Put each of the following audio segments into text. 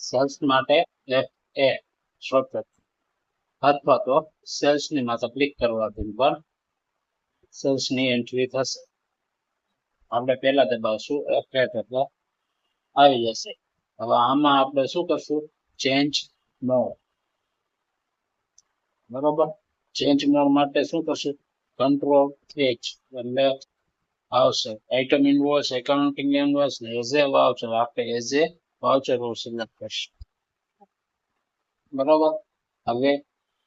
Cells માટે F A shortcut અથવા તો સેલ્સ ની માથે ક્લિક કરવાથી પણ સેલ્સ ની એન્ટ્રી થશે આપણે પહેલા દબાવશું F8 એટલે આવી જશે હવે આમાં આપણે શું કરશું ચેન્જ મોડ બરોબર ચેન્જ મોડ માટે શું કરશું કંટ્રોલ એચ એટલે આવશે આઇટમ ઇનવોઇસ એકાઉન્ટિંગ ઇનવોઇસ ને એઝ એ વાઉચર આપણે એઝ એ હું સિલેક્ટ કરીશ બરોબર હવે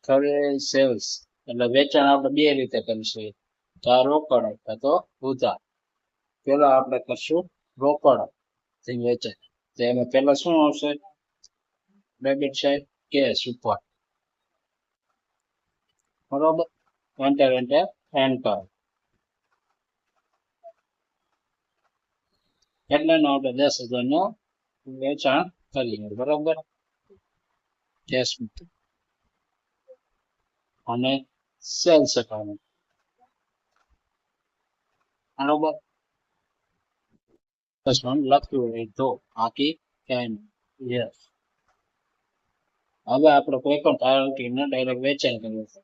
કરે સેલ્સ એટલે વેચાણ આપણે બે રીતે કરીશું કાં રોકડ અથવા તો ઉધાર પેલા આપણે કરશું રોકડથી વેચાણ તો એમાં પેલા શું આવશે ડેબિટ સાઈડ કેશ ઉપર બરોબર એન્ટર એન્ટર એન્ટર એટલે આપણે દસ હજારનું વેચાણ કરીએ. બરોબર? કેશ અને સેલ્સ એકાઉન્ટ બરોબર? પ્રશ્ન લખ્યું હોય તો બાકી કેન યસ હવે આપણે કોઈ પણ પાર્ટીને ડાયરેક્ટ વેચાણ કરીએ છે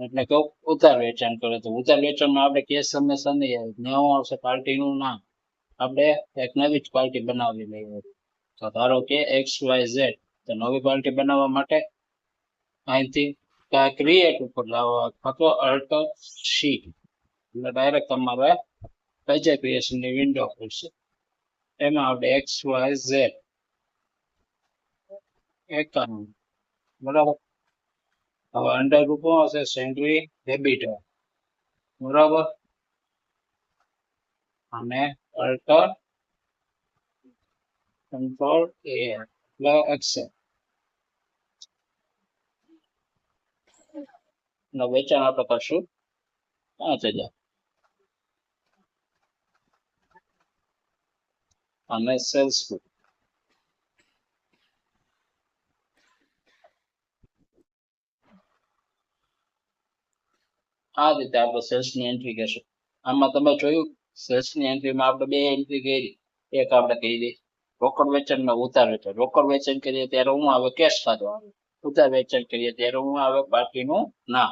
એટલે કે ઉતાર વેચાણ કરે તો ઉતાર વેચાણમાં આપણે કેસ હંમેશા નહીં આવે. નેવું આવશે પાર્ટીનું નામ. આપણે એક નવી જ પાર્ટી બનાવી લઈએ તો ધારો કે એક્સ વાય ઝેડ તો નવી પાર્ટી બનાવવા માટે અહીંથી ક્રિએટ ઉપર લાવો અથવા અલ્ટ સી એટલે ડાયરેક્ટ તમારે પેજે ક્રિએશનની વિન્ડો ખુલશે. એમાં આપણે એક્સ વાય ઝેડ એકાઉન્ટ બરાબર? હવે અંડર ગ્રુપો હશે સેન્ટ્રી ડેબિટર બરાબર? અને અલ્ટર કંટ્રોલ એ એટલે એક્સેલ અને વેચાણ આપણે કરશું પાંચ હજાર અને સેલ્સ આ રીતે આપણે સેલ્સ ની એન્ટ્રી કરશું આમાં તમે જોયું સેલ્સની એન્ટ્રીમાં આપણે બે એન્ટ્રી કરી. એક આપણે કરી રોકડ વેચાણમાં ઉતાર વેચાણ રોકડ વેચાણ કરીએ ત્યારે હું આવે કેશ ખાતો આવે ઉતાર વેચાણ કરીએ ત્યારે હું આવે બાકીનું ના